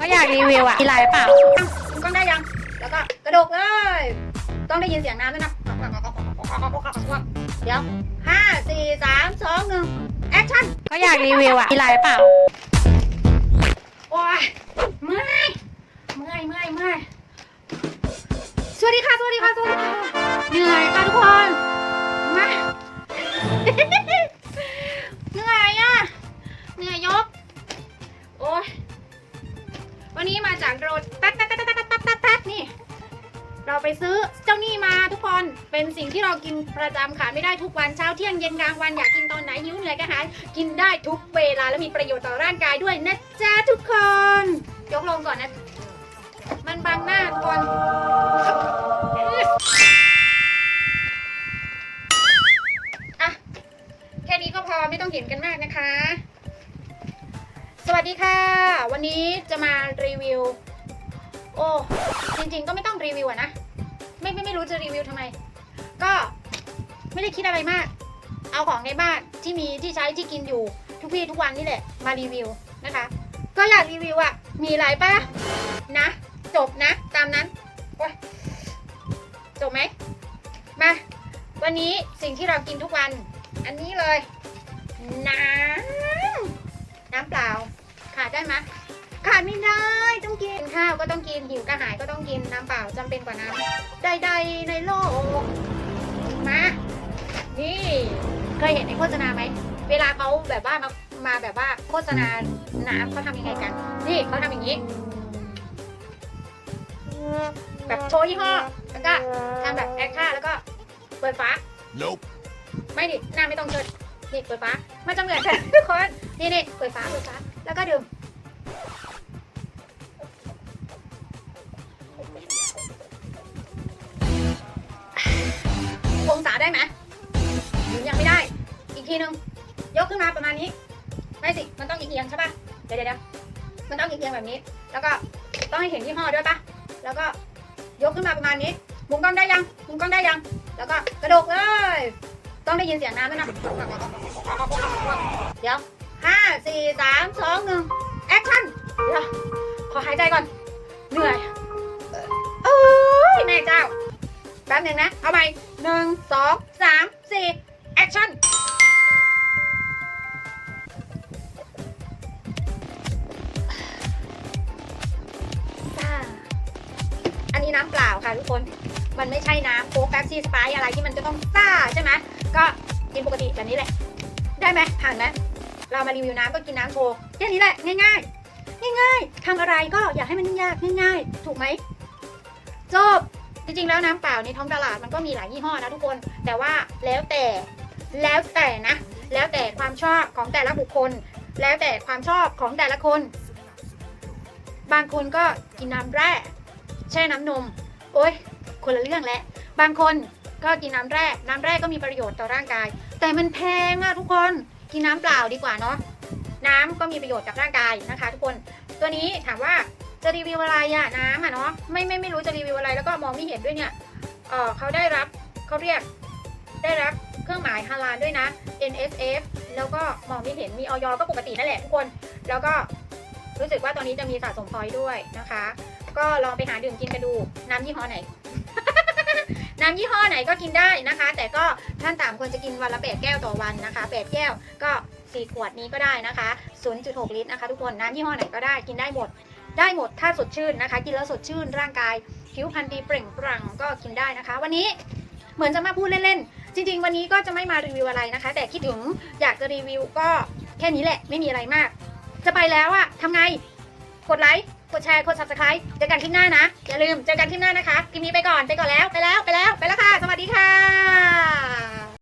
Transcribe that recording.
ก็อยากรีวิวอะมีลายเปล่ากล้องได้ยัง แล้วก็กระดกเลย ต้องได้ยินเสียงน้ำด้วยนะ เดี๋ยวห้าสี่สามสองหนึ่งแอคชั่นก็อยากรีวิวอะมีลายเปล่า โอ้ยเมื่อยเมื่อยเมื่อยเมื่อยสวัสดีค่ะ สวัสดีค่ะ สวัสดีค่ะ เหนื่อยค่ะทุกคนันนี้มาจากโรนแป๊บแป๊บแป๊บแป๊บแป๊บนี่ เราไปซื้อเจ้านี่มาทุกคน เป็นสิ่งที่เรากินประจำขาไม่ได้ทุกวันเช้าเที่ยงเย็นกลางวันอยากกินตอนไหนหิวเหนื่อยก็หากินได้ทุกเวลาและมีประโยชน์ต่อร่างกายด้วยนะจ๊ะทุกคน ยกลงก่อนนะ มันบังหน้าทุกคนอะแค่นี้ก็พอไม่ต้องเห็นกันมากนะคะ สวัสดีค่ะ วันนี้จะมารีวิว โอ้จริงๆก็ไม่ต้องรีวิวอะนะไม่ไม่ไม่รู้จะรีวิวทำไม ก็ไม่ได้คิดอะไรมาก เอาของในบ้านที่มีที่ใช้ที่กินอยู่ทุกวี่ทุกวันนี่แหละมารีวิวนะคะ ก็อยากรีวิวอะมีอะไรปะนะ จบนะ ตามนั้นโอ้ยจบไหมมาวันนี้สิ่งที่เรากินทุกวัน อันนี้เลยน้ำ น้ำเปล่าขาดได้ไหมขาดไม่ได้ต้องกินข้าวก็ต้องกินหิวกระหายก็ต้องกินน้ำเปล่าจำเป็นกว่าน้ำใดๆในโลกมานี่เคยเห็นในโฆษณาไหมเวลาเขาแบบว่ามามาแบบว่าโฆษณาน้ำเขาทำยังไงกัน นี่เขาทำอย่างนี้ แบบโชว์ยี่ห้อแล้วก็ทำแบบแอคท่าแล้วก็เปิดฝา Nope. ไม่ดิหน้าไม่ต้องเชิด นี่เปิดฝามันจะเหมือนกันทุกคนนี่นี่เปิดฝาเปิดฝาแล้วก็ดื่มองศาได้ไหมยังไม่ได้ อีกทีนึง ยกขึ้นมาประมาณนี้ ไม่สิ มันต้องเอียงใช่ปะเดี๋ยวเดี๋ยวมันต้องเอียงแบบนี้ แล้วก็ต้องให้เห็นยี่ห้อด้วยปะแล้วก็ยกขึ้นมาประมาณนี้มุมกล้องได้ยังมุมกล้องได้ยัง แล้วก็กระโดกเลย ต้องได้ยินเสียงน้ำด้วยนะ เดี๋ยวห้าสี่สามสองหนึ่งแอคชั่นเดี๋ยวขอหายใจก่อน เหนื่อยเอ้ยแม่เจ้า แป๊บหนึ่งนะ เอาไปหนึ่งสองสามสี่แอคชั่นอันนี้น้ำเปล่าค่ะทุกคน มันไม่ใช่น้ำโค้กแป๊บซี่สไปซ์อะไรที่มันจะต้องซ่าใช่ไหม ก็กินปกติแบบนี้แหละ ได้ไหมผ่านไหมเรามารีวิวน้ำก็กินน้ำโชว์แค่นี้แหละง่ายๆ ง่ายๆทำอะไรก็อย่าให้มันยุ่งยากง่าย ๆ ถูกไหมจบจริงๆแล้วน้ำเปล่าในท้องตลาดมันก็มีหลายยี่ห้อนะทุกคน แต่ว่าแล้วแต่แล้วแต่นะ แล้วแต่ความชอบของแต่ละบุคคล แล้วแต่ความชอบของแต่ละคน บางคนก็กินน้ำแร่แช่น้ำนม โอ๊ยคนละเรื่องแหละ บางคนก็กินน้ำแร่ น้ำแร่ก็มีประโยชน์ต่อร่างกาย แต่มันแพงอะทุกคนกินน้ำเปล่าดีกว่าเนาะน้ำก็มีประโยชน์กับร่างกายนะคะ ทุกคนตัวนี้ถามว่าจะรีวิวอะไรอะน้ำอะเนาะไม่ไม่ไม่รู้จะรีวิวอะไรแล้วก็มองไม่เห็นด้วยเนี่ยเออเขาได้รับเขาเรียกได้รับเครื่องหมายฮาลาลด้วยนะ NSF แล้วก็มองไม่เห็นมีออยก็ปกตินั่นแหละทุกคน แล้วก็รู้สึกว่าตอนนี้จะมีสะสมพอยด้วยนะคะ ก็ลองไปหาดื่มกินกันดูน้ำยี่ห้อไหน น้ำยี่ห้อไหนก็กินได้นะคะ แต่ก็ท่านต่างควรจะกินวันละ 8 แก้วต่อวันนะคะ 8 แก้วก็ 4 ขวดนี้ก็ได้นะคะ 0.6 ลิตรนะคะ ทุกคนน้ำยี่ห้อไหนก็ได้กินได้หมด ได้หมดถ้าสดชื่นนะคะ กินแล้วสดชื่นร่างกายผิวพรรณดีเปล่งปลั่งก็กินได้นะคะ วันนี้เหมือนจะมาพูดเล่นๆ จริง ๆ วันนี้ก็จะไม่มารีวิวอะไรนะคะ แต่คิดถึงอยากจะรีวิวก็แค่นี้แหละไม่มีอะไรมาก จะไปแล้วอะทำไง กดไลค์กดแชร์กด subscribe เจอกันคลิปหน้านะ อย่าลืมเจอกันคลิปหน้านะคะคลิปนี้ไปก่อนไปก่อนแล้วไปแล้วไปแล้วไปแล้วค่ะ สวัสดีค่ะ